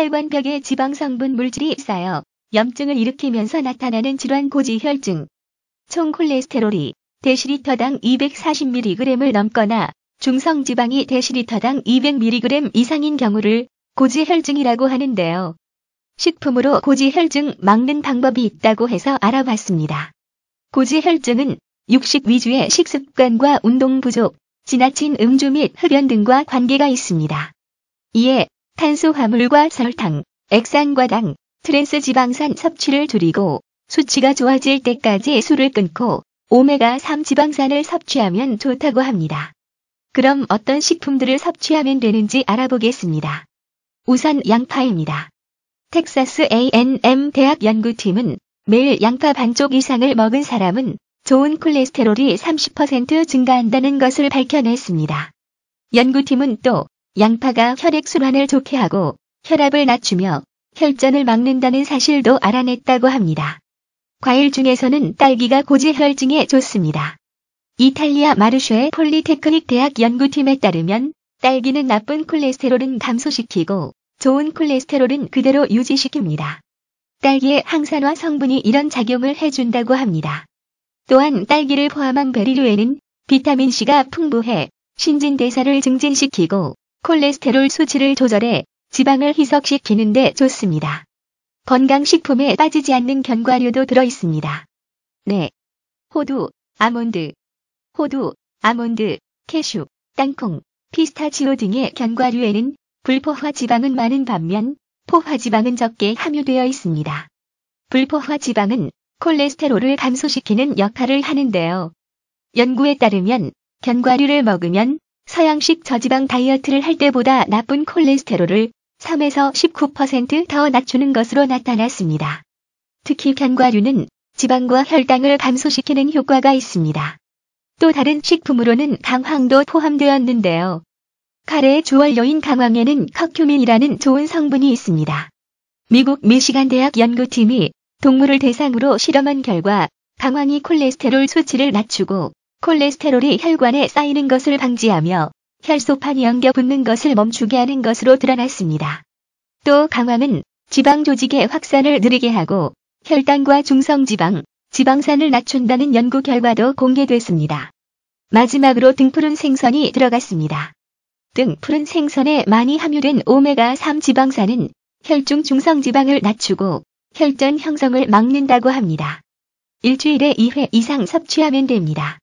혈관벽에 지방 성분 물질이 쌓여 염증을 일으키면서 나타나는 질환 고지혈증. 총 콜레스테롤이 데시리터당 240mg을 넘거나 중성 지방이 데시리터당 200mg 이상인 경우를 고지혈증이라고 하는데요. 식품으로 고지혈증 막는 방법이 있다고 해서 알아봤습니다. 고지혈증은 육식 위주의 식습관과 운동 부족, 지나친 음주 및 흡연 등과 관계가 있습니다. 이에 탄수화물과 설탕, 액상과당, 트랜스 지방산 섭취를 줄이고 수치가 좋아질 때까지 술을 끊고 오메가3 지방산을 섭취하면 좋다고 합니다. 그럼 어떤 식품들을 섭취하면 되는지 알아보겠습니다. 우선 양파입니다. 텍사스 A&M 대학 연구팀은 매일 양파 반쪽 이상을 먹은 사람은 좋은 콜레스테롤이 30% 증가한다는 것을 밝혀냈습니다. 연구팀은 또 양파가 혈액순환을 좋게 하고 혈압을 낮추며 혈전을 막는다는 사실도 알아냈다고 합니다. 과일 중에서는 딸기가 고지혈증에 좋습니다. 이탈리아 마르쉐 폴리테크닉 대학 연구팀에 따르면 딸기는 나쁜 콜레스테롤은 감소시키고 좋은 콜레스테롤은 그대로 유지시킵니다. 딸기의 항산화 성분이 이런 작용을 해준다고 합니다. 또한 딸기를 포함한 베리류에는 비타민C가 풍부해 신진대사를 증진시키고 콜레스테롤 수치를 조절해 지방을 희석시키는 데 좋습니다. 건강식품에 빠지지 않는 견과류도 들어 있습니다. 네. 호두, 아몬드, 호두, 아몬드, 캐슈, 땅콩, 피스타치오 등의 견과류에는 불포화 지방은 많은 반면 포화 지방은 적게 함유되어 있습니다. 불포화 지방은 콜레스테롤을 감소시키는 역할을 하는데요. 연구에 따르면 견과류를 먹으면 서양식 저지방 다이어트를 할 때보다 나쁜 콜레스테롤을 3에서 19%더 낮추는 것으로 나타났습니다. 특히 견과류는 지방과 혈당을 감소시키는 효과가 있습니다. 또 다른 식품으로는 강황도 포함되었는데요. 카레의 주원료인 강황에는 커큐민이라는 좋은 성분이 있습니다. 미국 미시간 대학 연구팀이 동물을 대상으로 실험한 결과 강황이 콜레스테롤 수치를 낮추고 콜레스테롤이 혈관에 쌓이는 것을 방지하며 혈소판이 엉겨 붙는 것을 멈추게 하는 것으로 드러났습니다. 또 강황은 지방 조직의 확산을 느리게 하고 혈당과 중성지방, 지방산을 낮춘다는 연구 결과도 공개됐습니다. 마지막으로 등푸른 생선이 들어갔습니다. 등푸른 생선에 많이 함유된 오메가3 지방산은 혈중 중성지방을 낮추고 혈전 형성을 막는다고 합니다. 일주일에 2회 이상 섭취하면 됩니다.